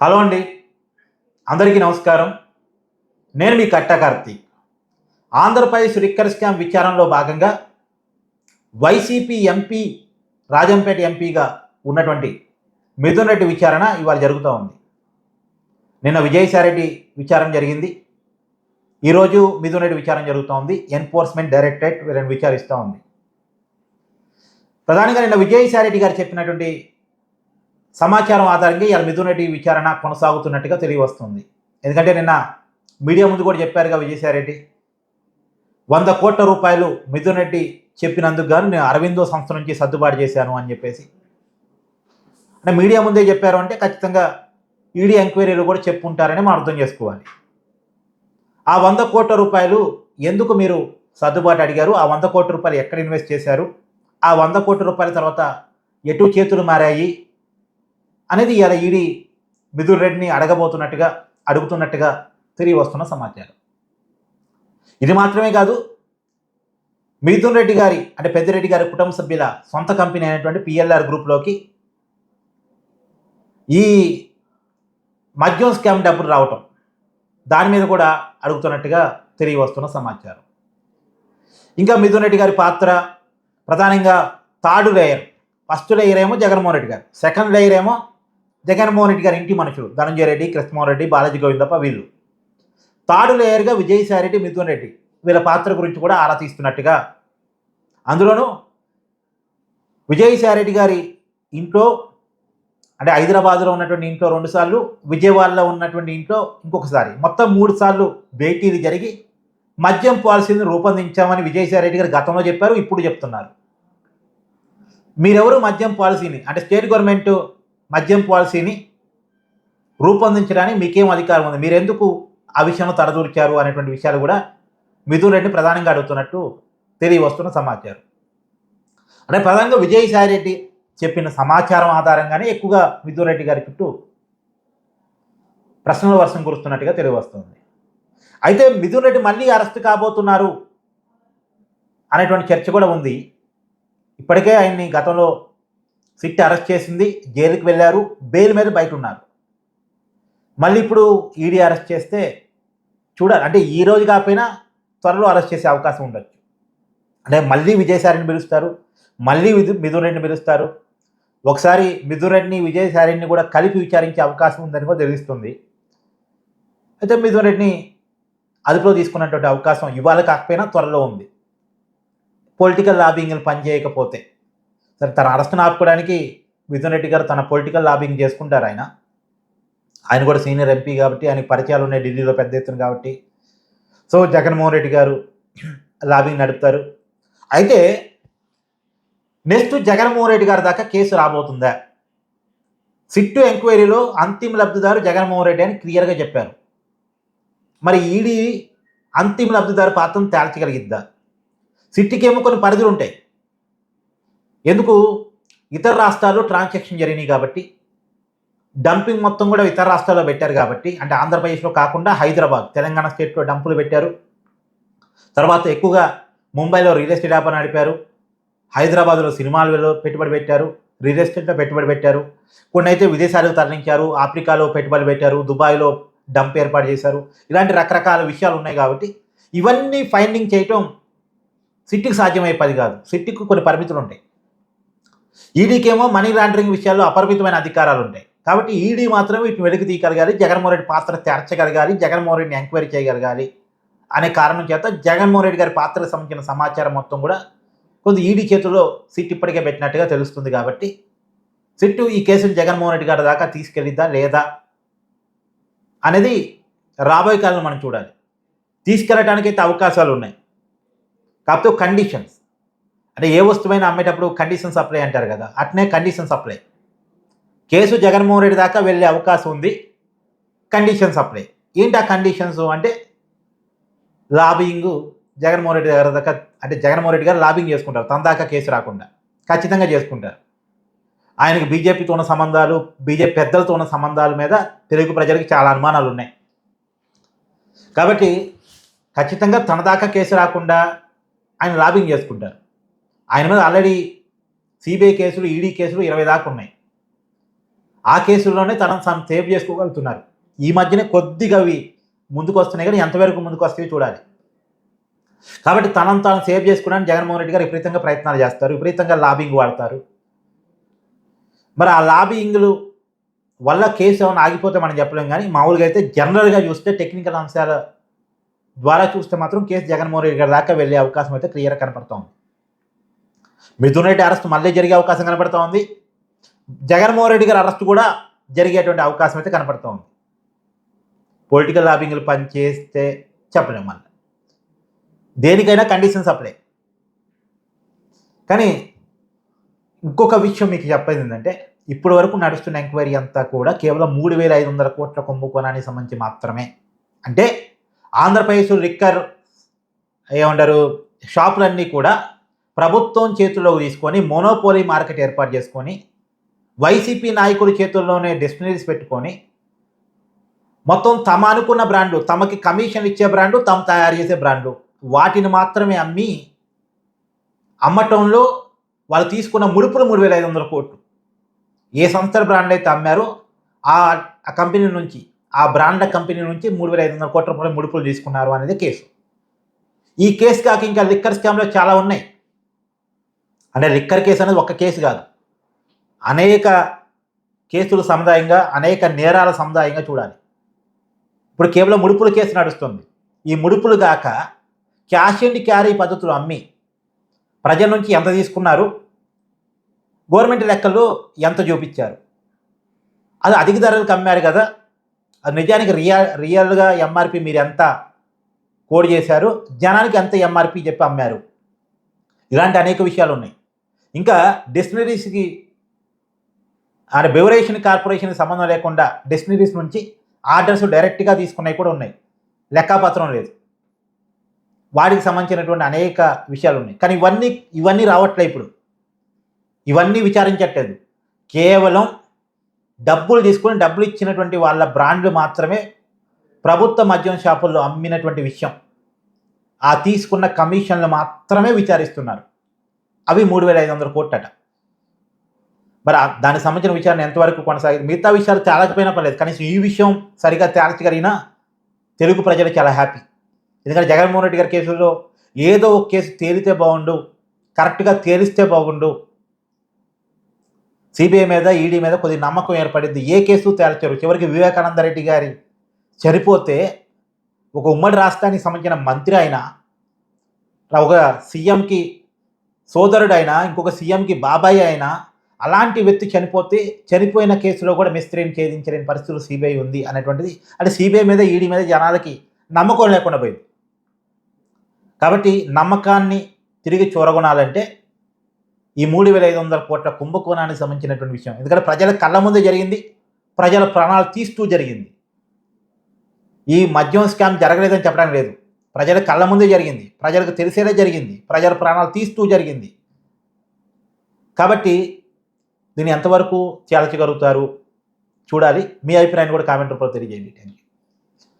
Hello అండి. అందరికీ నమస్కారం. నేను మీ కట్ట కార్తీక్. ఆంధ్రప్రదేశ్ రిక్కర్ స్కామ్ విచారంలో భాగంగా వైసీపీ ఎంపీ రాజంపేట ఎంపీగా ఉన్నటువంటి మిథున్ రెడ్డి విచారణ ఇవాళ జరుగుతూ ఉంది. నిన్న విజయసాయిరెడ్డి విచారణ జరిగింది. ఈరోజు మిథున్ రెడ్డి విచారణ జరుగుతూ ఉంది. ఎన్ఫోర్స్మెంట్ డైరెక్టరేట్ వీళ్ళని విచారిస్తూ ఉంది. ప్రధానంగా నిన్న విజయసాయిరెడ్డి గారు చెప్పినటువంటి సమాచారం ఆధారంగా ఇవాళ మిథున రెడ్డి విచారణ కొనసాగుతున్నట్టుగా తెలియవస్తుంది. ఎందుకంటే నిన్న మీడియా ముందు కూడా చెప్పారుగా విజయసాయిరెడ్డి వంద కోట్ల రూపాయలు మిథున్ రెడ్డి చెప్పినందుకు గాను నేను అరవిందో సంస్థ నుంచి సర్దుబాటు చేశాను అని చెప్పేసి. అంటే మీడియా ముందే చెప్పారు అంటే ఖచ్చితంగా ఈడీ ఎంక్వైరీలు కూడా చెప్పుంటారని మనం అర్థం చేసుకోవాలి. ఆ వంద కోట్ల రూపాయలు ఎందుకు మీరు సర్దుబాటు అడిగారు? ఆ వంద కోట్ల రూపాయలు ఎక్కడ ఇన్వెస్ట్ చేశారు? ఆ వంద కోట్ల రూపాయల తర్వాత ఎటు చేతులు మారాయి? అనేది ఇలా ఈడీ మిథున్ రెడ్డిని అడగబోతున్నట్టుగా అడుగుతున్నట్టుగా తిరిగి వస్తున్న సమాచారం. ఇది మాత్రమే కాదు మిథున్ రెడ్డి గారి అంటే పెద్దిరెడ్డి గారి కుటుంబ సభ్యుల సొంత కంపెనీ అయినటువంటి పిఎల్ఆర్ గ్రూప్లోకి ఈ మద్యం స్కామ్ డబ్బులు రావటం దాని మీద కూడా అడుగుతున్నట్టుగా తిరిగి వస్తున్న సమాచారం. ఇంకా మిథున్ రెడ్డి గారి పాత్ర ప్రధానంగా థర్డ్ లేయర్ ఫస్ట్ లేయర్ ఏమో జగన్మోహన్ రెడ్డి గారు సెకండ్ లేయర్ ఏమో జగన్మోహన్ రెడ్డి గారి ఇంటి మనుషులు. ధనంజయ రెడ్డి కృష్ణమోహన్ రెడ్డి బాలాజీ గోవిందప్ప వీళ్ళు. థర్డ్ లేయర్గా విజయసాయి రెడ్డి మిథున్ రెడ్డి వీళ్ళ పాత్ర గురించి కూడా ఆరా తీస్తున్నట్టుగా. అందులోనూ విజయసాయి రెడ్డి గారి ఇంట్లో అంటే హైదరాబాద్లో ఉన్నటువంటి ఇంట్లో రెండుసార్లు విజయవాడలో ఉన్నటువంటి ఇంట్లో ఇంకొకసారి. మొత్తం మూడు సార్లు భేటీలు జరిగి మద్యం పాలసీని రూపొందించామని విజయసాయి రెడ్డి గారు గతంలో చెప్పారు ఇప్పుడు చెప్తున్నారు. మీరెవరు మద్యం పాలసీని? అంటే స్టేట్ గవర్నమెంట్ మద్యం పాలసీని రూపొందించడానికి మీకేం అధికారం ఉంది? మీరెందుకు ఆ విషయంలో తరదూర్చారు అనేటువంటి విషయాలు కూడా మిథున్ రెడ్డి ప్రధానంగా అడుగుతున్నట్టు తెలియవస్తున్న సమాచారం. అంటే ప్రధానంగా విజయసాయి రెడ్డి చెప్పిన సమాచారం ఆధారంగానే ఎక్కువగా మిథున్ రెడ్డి గారి చుట్టూ ప్రశ్నల వర్షం కురుస్తున్నట్టుగా తెలియవస్తుంది. అయితే మిథున్ రెడ్డి మళ్ళీ అరెస్ట్ కాబోతున్నారు అనేటువంటి చర్చ కూడా ఉంది. ఇప్పటికే ఆయన్ని గతంలో సిట్ అరెస్ట్ చేసింది జైలుకి వెళ్ళారు బెయిల్ మీద బయట ఉన్నారు మళ్ళీ ఇప్పుడు ఈడీ అరెస్ట్ చేస్తే చూడాలి. అంటే ఈ రోజు కాకపోయినా త్వరలో అరెస్ట్ చేసే అవకాశం ఉండొచ్చు. అంటే మళ్ళీ విజయసాయిని పిలుస్తారు మళ్ళీ మిథున్ రెడ్డిని పిలుస్తారు. ఒకసారి మిథున్ రెడ్డిని విజయసాయిని కూడా కలిపి విచారించే అవకాశం ఉందని కూడా తెలుస్తుంది. అయితే మిథున్ రెడ్డిని అదుపులో తీసుకున్నటువంటి అవకాశం ఇవాళ కాకపోయినా త్వరలో ఉంది. పొలిటికల్ లాబింగ్లు పనిచేయకపోతే. సరే తన అరెస్ట్ను ఆపుకోవడానికి మిథున్ రెడ్డి గారు తన పొలిటికల్ లాబింగ్ చేసుకుంటారు ఆయన. ఆయన కూడా సీనియర్ ఎంపీ కాబట్టి ఆయనకు పరిచయాలు ఉన్నాయి ఢిల్లీలో పెద్ద ఎత్తున కాబట్టి. సో జగన్మోహన్ రెడ్డి గారు లాబింగ్ నడుపుతారు. అయితే నెక్స్ట్ జగన్మోహన్ రెడ్డి గారి దాకా కేసు రాబోతుందా? సిట్టు ఎంక్వైరీలో అంతిమ లబ్ధిదారు జగన్మోహన్ రెడ్డి అని క్లియర్గా చెప్పారు. మరి ఈడీ అంతిమ లబ్ధిదారు పాత్రను తేల్చగలిగిద్దా? సిట్టుకేమో కొన్ని పరిధులు ఉంటాయి. ఎందుకు? ఇతర రాష్ట్రాల్లో ట్రాన్సాక్షన్ జరిగినాయి కాబట్టి డంపింగ్ మొత్తం కూడా ఇతర రాష్ట్రాల్లో పెట్టారు కాబట్టి అంటే ఆంధ్రప్రదేశ్లో కాకుండా హైదరాబాద్ తెలంగాణ స్టేట్లో డంపులు పెట్టారు. తర్వాత ఎక్కువగా ముంబైలో రియల్ ఎస్టేట్ వ్యాపారం నడిపారు. హైదరాబాద్లో సినిమాలలో పెట్టుబడి పెట్టారు. రియల్ ఎస్టేట్లో పెట్టుబడి పెట్టారు. కొన్ని అయితే విదేశాలకు తరలించారు. ఆఫ్రికాలో పెట్టుబడి పెట్టారు. దుబాయ్లో డంప్ ఏర్పాటు చేశారు. ఇలాంటి రకరకాల విషయాలు ఉన్నాయి కాబట్టి ఇవన్నీ ఫైండింగ్ చేయటం సిట్టికి సాధ్యమయ్యే పది కాదు. సిట్టికి కొన్ని పరిమితులు ఉంటాయి. ఈడీకేమో మనీ లాండరింగ్ విషయాల్లో అపరిమితమైన అధికారాలు ఉంటాయి కాబట్టి ఈడీ మాత్రం వీటిని వెలికి తీయగలగాలి జగన్మోహన్ రెడ్డి పాత్ర తెరచగలగాలి జగన్మోహన్ రెడ్డిని ఎంక్వైరీ చేయగలగాలి అనే కారణం చేత జగన్మోహన్ రెడ్డి గారి పాత్రకు సంబంధించిన సమాచారం మొత్తం కూడా కొంత ఈడీ చేతుల్లో సిట్ ఇప్పటికే పెట్టినట్టుగా తెలుస్తుంది కాబట్టి సిట్టు ఈ కేసును జగన్మోహన్ రెడ్డి గారి దాకా తీసుకెళ్ళిద్దా లేదా అనేది రాబోయే కాలంలో మనం చూడాలి. తీసుకెళ్ళడానికి అయితే అవకాశాలు ఉన్నాయి కాకపోతే కండిషన్స్ అంటే ఏ వస్తువైనా అమ్మేటప్పుడు కండిషన్ సప్లై అంటారు కదా అట్నే condition supply case Jaganmohan Reddy దాకా వెళ్ళే అవకాశం ఉంది కండిషన్ సప్లై ఏంటి ఆ కండిషన్స్ అంటే లాబింగ్ జగన్మోహన్ రెడ్డి గారి దాకా అంటే జగన్మోహన్ రెడ్డి గారు లాబింగ్ చేసుకుంటారు తన దాకా కేసు రాకుండా. ఖచ్చితంగా చేసుకుంటారు. ఆయనకు బీజేపీతో ఉన్న సంబంధాలు బీజేపీ పెద్దలతో ఉన్న సంబంధాల మీద తెలుగు ప్రజలకు చాలా అనుమానాలు ఉన్నాయి. కాబట్టి ఖచ్చితంగా తన దాకా కేసు రాకుండా ఆయన లాబింగ్ చేసుకుంటారు. ఆయన మీద ఆల్రెడీ సిబిఐ కేసులు ఈడీ కేసులు ఇరవై దాకా ఉన్నాయి. ఆ కేసుల్లోనే తనను తను సేవ్ చేసుకోగలుగుతున్నారు. ఈ మధ్యనే కొద్దిగా అవి ముందుకు వస్తున్నాయి కానీ ఎంతవరకు ముందుకు వస్తాయో చూడాలి. కాబట్టి తనను తాను సేవ్ చేసుకోవడానికి జగన్మోహన్ రెడ్డి గారు విపరీతంగా ప్రయత్నాలు చేస్తారు విపరీతంగా లాబింగ్ వాడతారు. మరి ఆ లాబింగ్లు వల్ల కేసు ఏమైనా ఆగిపోతే మనం చెప్పలేం కానీ మామూలుగా అయితే జనరల్గా చూస్తే టెక్నికల్ అంశాల ద్వారా చూస్తే మాత్రం కేసు జగన్మోహన్ రెడ్డి గారి దాకా వెళ్ళే అవకాశం అయితే క్లియర్గా కనపడుతోంది. మిథున్ రెడ్డి అరెస్ట్ మళ్ళీ జరిగే అవకాశం కనపడుతూ ఉంది జగన్మోహన్ రెడ్డి గారి అరెస్ట్ కూడా జరిగేటువంటి అవకాశం అయితే కనపడుతూ ఉంది పొలిటికల్ లాబింగ్లు పనిచేస్తే చెప్పలేము మళ్ళీ. దేనికైనా కండిషన్స్ అప్లై కానీ ఇంకొక విషయం మీకు చెప్పేది ఏంటంటే ఇప్పటి వరకు నడుస్తున్న ఎంక్వైరీ అంతా కూడా కేవలం మూడు వేల ఐదు వందల కోట్ల కుంభకోణానికి సంబంధించి మాత్రమే. అంటే ఆంధ్రప్రదేశ్ లిక్కర్ ఏమంటారు షాపులన్నీ కూడా ప్రభుత్వం చేతుల్లోకి తీసుకొని మోనోపోలీ మార్కెట్ ఏర్పాటు చేసుకొని వైసీపీ నాయకుల చేతుల్లోనే డెస్టినరీస్ పెట్టుకొని మొత్తం తమ అనుకున్న బ్రాండు తమకి కమిషన్ ఇచ్చే బ్రాండ్లు తమ తయారు చేసే బ్రాండు వాటిని మాత్రమే అమ్మి అమ్మటంలో వాళ్ళు తీసుకున్న ముడుపులు మూడు వేల ఐదు వందల కోట్లు. ఏ సంస్థల బ్రాండ్ అయితే అమ్మారో ఆ కంపెనీ నుంచి ఆ బ్రాండ్ కంపెనీ నుంచి మూడు వేల ఐదు వందల కోట్ల రూపాయల ముడుపులు తీసుకున్నారు అనేది కేసు. ఈ కేసు కాక ఇంకా లిక్కర్ స్కామ్లో చాలా ఉన్నాయి. అంటే లిక్కర్ కేసు అనేది ఒక కేసు కాదు. అనేక కేసులు సముదాయంగా అనేక నేరాల సముదాయంగా చూడాలి. ఇప్పుడు కేవలం ముడుపుల కేసు నడుస్తుంది. ఈ ముడుపులు గాక క్యాష్ అండ్ క్యారీ పద్ధతులు అమ్మి ప్రజల నుంచి ఎంత తీసుకున్నారు? గవర్నమెంట్ లెక్కలు ఎంత చూపించారు? అది అధిక ధరలకు అమ్మారు కదా. అది నిజానికి రియల్ రియల్గా ఎంఆర్పి మీరు ఎంత కోడ్ చేశారు? జనానికి ఎంత ఎంఆర్పి చెప్పి అమ్మారు? ఇలాంటి అనేక విషయాలు ఉన్నాయి. ఇంకా డెస్టినరీస్కి అంటే బెవరేషన్ కార్పొరేషన్కి సంబంధం లేకుండా డెస్టినరీస్ నుంచి ఆర్డర్స్ డైరెక్ట్గా తీసుకున్నవి కూడా ఉన్నాయి. లెక్కాపత్రం లేదు. వాటికి సంబంధించినటువంటి అనేక విషయాలు ఉన్నాయి. కానీ ఇవన్నీ ఇవన్నీ రావట్లే ఇప్పుడు. ఇవన్నీ విచారించట్లేదు. కేవలం డబ్బులు తీసుకొని డబ్బులు ఇచ్చినటువంటి వాళ్ళ బ్రాండ్లు మాత్రమే ప్రభుత్వ మద్యం షాపుల్లో అమ్మినటువంటి విషయం. ఆ తీసుకున్న కమిషన్లు మాత్రమే విచారిస్తున్నారు. అవి మూడు వేల ఐదు వందల కోట్లట. మరి దానికి సంబంధించిన విచారణ ఎంతవరకు కొనసాగింది? మిగతా విషయాలు తేలకపోయినా పర్లేదు. కనీసం ఈ విషయం సరిగా తేల్చగలిగినా తెలుగు ప్రజలు చాలా హ్యాపీ. ఎందుకంటే జగన్మోహన్ రెడ్డి గారి కేసుల్లో ఏదో ఒక కేసు తేలితే బాగుండు కరెక్ట్గా తేలిస్తే బాగుండు. సిబిఐ మీద ఈడీ మీద కొద్ది నమ్మకం ఏర్పడింది. ఏ కేసు తేల్చారు? చివరికి వివేకానంద రెడ్డి గారి చనిపోతే ఒక ఉమ్మడి రాష్ట్రానికి సంబంధించిన మంత్రి అయినా ఒక సీఎంకి సోదరుడైనా ఇంకొక సీఎంకి బాబాయ్ అయినా అలాంటి వ్యక్తి చనిపోతే చనిపోయిన కేసులో కూడా మిస్త్రీని ఛేదించలేని పరిస్థితులు సిబిఐ ఉంది అనేటువంటిది. అంటే సిబిఐ మీద ఈడీ మీద జనాలకి నమ్మకం లేకుండా పోయింది. కాబట్టి నమ్మకాన్ని తిరిగి చూరగొనాలంటే ఈ మూడు వేల ఐదు వందల కోట్ల కుంభకోణానికి సంబంధించినటువంటి విషయం. ఎందుకంటే ప్రజల కళ్ళ ముందే జరిగింది. ప్రజల ప్రాణాలు తీస్తూ జరిగింది. ఈ మద్యం స్కామ్ జరగలేదని చెప్పడానికి లేదు. ప్రజల కళ్ళ ముందే జరిగింది. ప్రజలకు తెలిసేలా జరిగింది. ప్రజల ప్రాణాలు తీస్తూ జరిగింది. కాబట్టి దీన్ని ఎంతవరకు తేల్చగలుగుతారు? చూడాలి. మీ అభిప్రాయాన్ని కూడా కామెంట్ రూపంలో తెలియజేయండి. Thank you